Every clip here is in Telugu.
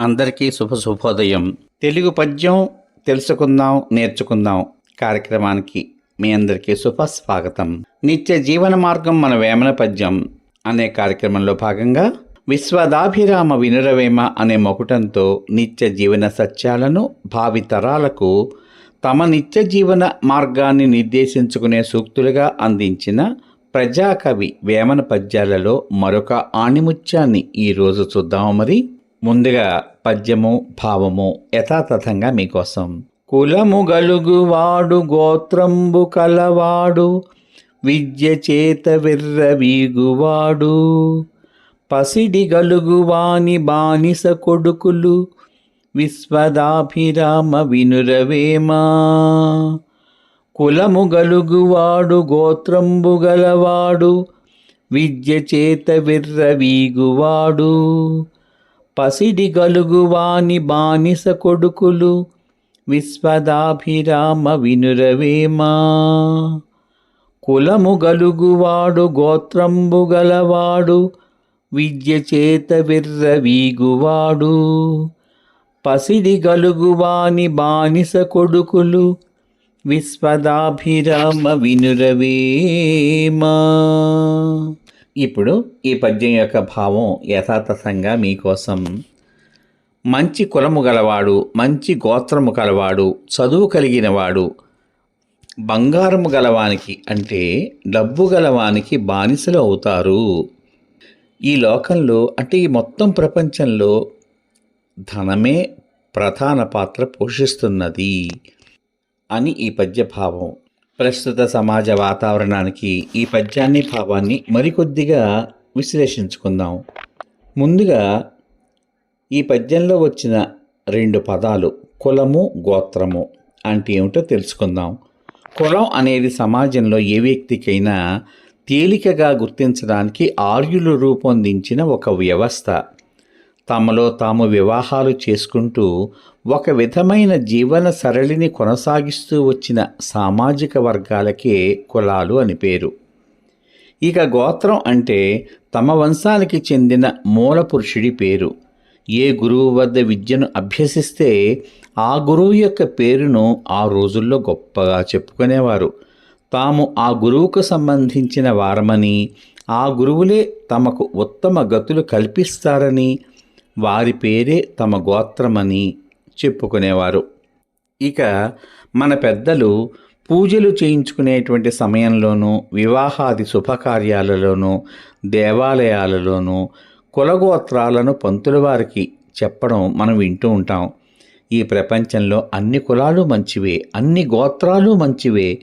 అందరికీ శుభ శుభోదయం. తెలుగు పద్యం తెలుసుకుందాం నేర్చుకుందాం కార్యక్రమానికి మీ అందరికీ శుభ స్వాగతం. నిత్య జీవన మార్గం మన వేమన పద్యం అనే కార్యక్రమంలో భాగంగా విశ్వదాభిరామ వినురవేమ అనే మొకుటంతో నిత్య జీవన సత్యాలను భావితరాలకు తమ నిత్య జీవన మార్గాన్ని నిర్దేశించుకునే సూక్తులుగా అందించిన ప్రజాకవి వేమన పద్యాలలో మరొక ఆణిముత్యాన్ని ఈరోజు చూద్దాము మరి. ముందుగా పద్యము భావము యథాతథంగా మీకోసం. కులము గలుగువాడు గోత్రంబు కలవాడు విద్య చేత విర్రవీగువాడు పసిడి గలుగువాని బానిస కొడుకులు విశ్వదాభిరామ వినురవేమా. కులము గలుగువాడు గోత్రంబు గలవాడు విద్య చేత విర్రవీగువాడు పసిడి గలుగువాని బానిస కొడుకులు విశ్వదాభిరామ వినురవేమా? కులము గలుగువాడు గోత్రంబు గలవాడు విద్య చేత విర్రవీగువాడు పసిడి గలుగువాని బానిస కొడుకులు విశ్వదాభిరామ వినురవేమా? ఇప్పుడు ఈ పద్యం యొక్క భావం యథాతథంగా మీకోసం మంచి కులము గలవాడు మంచి గోత్రము గలవాడు చదువు కలిగినవాడు బంగారము గలవానికి అంటే డబ్బు గలవానికి బానిసలు అవుతారు. ఈ లోకంలో అంటే ఈ మొత్తం ప్రపంచంలో ధనమే ప్రధాన పాత్ర పోషిస్తున్నది అని ఈ పద్య భావం ప్రస్తుత సమాజ వాతావరణానికి ఈ పద్యాన్ని భావాన్ని మరికొద్దిగా విశ్లేషించుకుందాం. ముందుగా ఈ పద్యంలో వచ్చిన రెండు పదాలు కులము గోత్రము అంటే ఏమిటో తెలుసుకుందాం. కులం అనేది సమాజంలో ఏ వ్యక్తికైనా తేలికగా గుర్తించడానికి ఆర్యులు రూపొందించిన ఒక వ్యవస్థ. తమలో తాము వివాహాలు చేసుకుంటూ ఒక విధమైన జీవన సరళిని కొనసాగిస్తూ వచ్చిన సామాజిక వర్గాలకే కులాలు అని పేరు. ఇక గోత్రం అంటే తమ వంశానికి చెందిన మూల పురుషుడి పేరు. ఏ గురువు వద్ద విద్యను అభ్యసిస్తే ఆ గురువు యొక్క పేరును ఆ రోజుల్లో గొప్పగా చెప్పుకునేవారు. తాము ఆ గురువుకు సంబంధించిన వారమని ఆ గురువులే తమకు ఉత్తమ గతులు కల్పిస్తారని వారి పేరే తమ గోత్రమని చెప్పుకునేవారు. ఇక మన పెద్దలు పూజలు చేయించుకునేటువంటి సమయంలోనూ వివాహాది శుభకార్యాలలోనూ దేవాలయాలలోనూ కులగోత్రాలను పంతుల వారికి చెప్పడం మనం వింటూ ఉంటాం. ఈ ప్రపంచంలో అన్ని కులాలు మంచివే అన్ని గోత్రాలు మంచివే.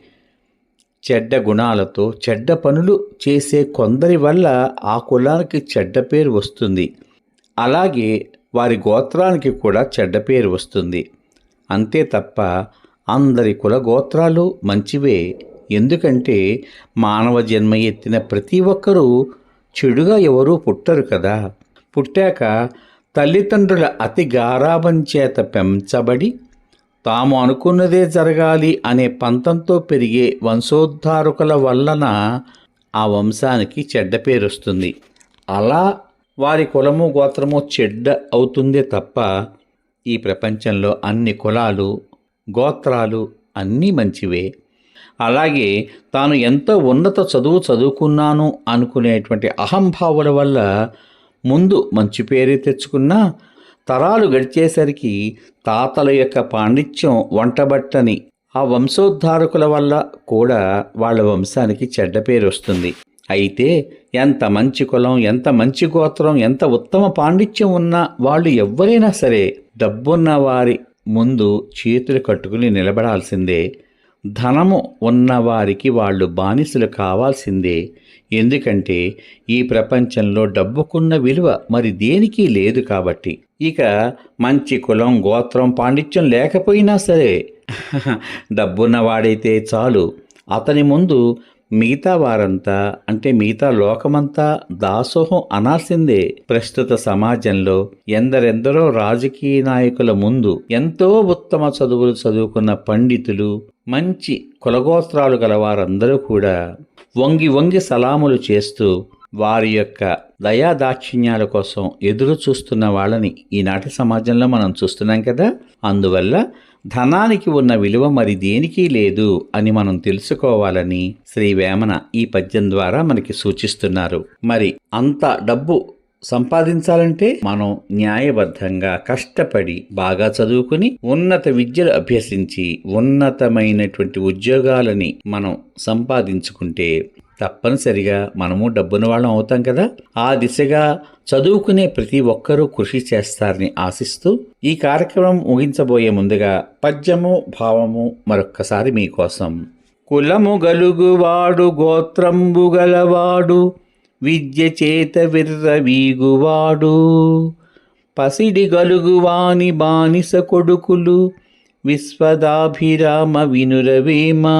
చెడ్డ గుణాలతో చెడ్డ పనులు చేసే కొందరి వల్ల ఆ కులానికి చెడ్డ పేరు వస్తుంది. అలాగే వారి గోత్రానికి కూడా చెడ్డ పేరు వస్తుంది. అంతే తప్ప అందరి కుల గోత్రాలు మంచివే. ఎందుకంటే మానవ జన్మ ఎత్తిన ప్రతి ఒక్కరూ చెడుగా ఎవరూ పుట్టరు కదా. పుట్టాక తల్లిదండ్రుల అతి గారాభం చేత పెంచబడి తాము అనుకున్నదే జరగాలి అనే పంతంతో పెరిగే వంశోద్ధారకుల వలన ఆ వంశానికి చెడ్డ పేరు వస్తుంది అలా వారి కులము గోత్రము చెడ్డ అవుతుందే తప్ప ఈ ప్రపంచంలో అన్ని కులాలు గోత్రాలు అన్నీ మంచివే. అలాగే తాను ఎంతో ఉన్నత చదువు చదువుకున్నాను అనుకునేటువంటి అహంభావుల వల్ల ముందు మంచి పేరు తెచ్చుకున్నా తరాలు గడిచేసరికి తాతల యొక్క పాండిత్యం వంటబట్టని ఆ వంశోద్ధారకుల వల్ల కూడా వాళ్ళ వంశానికి చెడ్డ పేరు వస్తుంది. అయితే ఎంత మంచి కులం ఎంత మంచి గోత్రం ఎంత ఉత్తమ పాండిత్యం ఉన్నా వాళ్ళు ఎవ్వరైనా సరే డబ్బున్న వారి ముందు చేతులు కట్టుకుని నిలబడాల్సిందే. ధనము ఉన్నవారికి వాళ్ళు బానిసలు కావాల్సిందే. ఎందుకంటే ఈ ప్రపంచంలో డబ్బుకున్న విలువ మరి దేనికి లేదు కాబట్టి. ఇక మంచి కులం గోత్రం పాండిత్యం లేకపోయినా సరే డబ్బున్నవాడైతే చాలు. అతని ముందు మిగతా వారంతా అంటే మిగతా లోకమంతా దాసోహం అనాల్సిందే. ప్రస్తుత సమాజంలో ఎందరెందరో రాజకీయ నాయకుల ముందు ఎంతో ఉత్తమ చదువులు చదువుకున్న పండితులు మంచి కులగోత్రాలు గల వారందరూ కూడా వంగి వంగి సలాములు చేస్తూ వారి యొక్క దయాదాక్షిణ్యాల కోసం ఎదురు చూస్తున్న వాళ్ళని ఈనాటి సమాజంలో మనం చూస్తున్నాం కదా. అందువల్ల ధనానికి ఉన్న విలువ మరి దేనికి లేదు అని మనం తెలుసుకోవాలని శ్రీ వేమన ఈ పద్యం ద్వారా మనకి సూచిస్తున్నారు. మరి అంత డబ్బు సంపాదించాలంటే మనం న్యాయబద్ధంగా కష్టపడి బాగా చదువుకుని ఉన్నత విద్యలు అభ్యసించి ఉన్నతమైనటువంటి ఉద్యోగాలని మనం సంపాదించుకుంటే తప్పనిసరిగా మనము డబ్బున వాళ్ళం అవుతాం కదా? ఆ దిశగా చదువుకునే ప్రతి ఒక్కరూ కృషి చేస్తారని ఆశిస్తూ ఈ కార్యక్రమం ముగించబోయే ముందుగా పద్యము భావము మరొక్కసారి మీకోసం. కులము గలుగువాడు గోత్రంబు గలవాడు విద్య చేత విర్రవీగువాడు పసిడి గలుగువాని బానిస కొడుకులు విశ్వదాభిరామ వినురవేమా?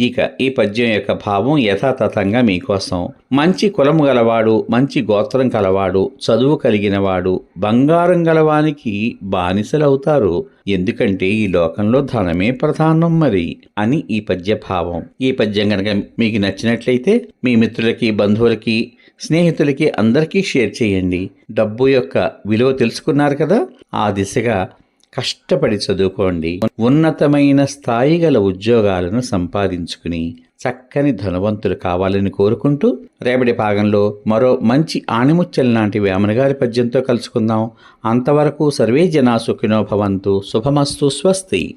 ఇక ఈ పద్యం యొక్క భావం యథాతథంగా మీకోసం. మంచి కులము గలవాడు మంచి గోత్రం కలవాడు చదువు కలిగినవాడు బంగారం గలవానికి బానిసలవుతారు. ఎందుకంటే ఈ లోకంలో ధనమే ప్రధానం మరి అని ఈ పద్య భావం ఈ పద్యం కనుక మీకు నచ్చినట్లయితే మీ మిత్రులకి బంధువులకి స్నేహితులకి అందరికీ షేర్ చేయండి. డబ్బు యొక్క విలువ తెలుసుకున్నారు కదా? ఆ దిశగా కష్టపడి చదువుకోండి. ఉన్నతమైన స్థాయి గల ఉద్యోగాలను సంపాదించుకుని చక్కని ధనవంతులు కావాలని కోరుకుంటూ రేపటి భాగంలో మరో మంచి ఆణిముచ్చల్ లాంటి వేమనగారి పద్యంతో కలుసుకుందాం. అంతవరకు సర్వే జనా సుఖినో భవంతు. శుభమస్తు. స్వస్తి.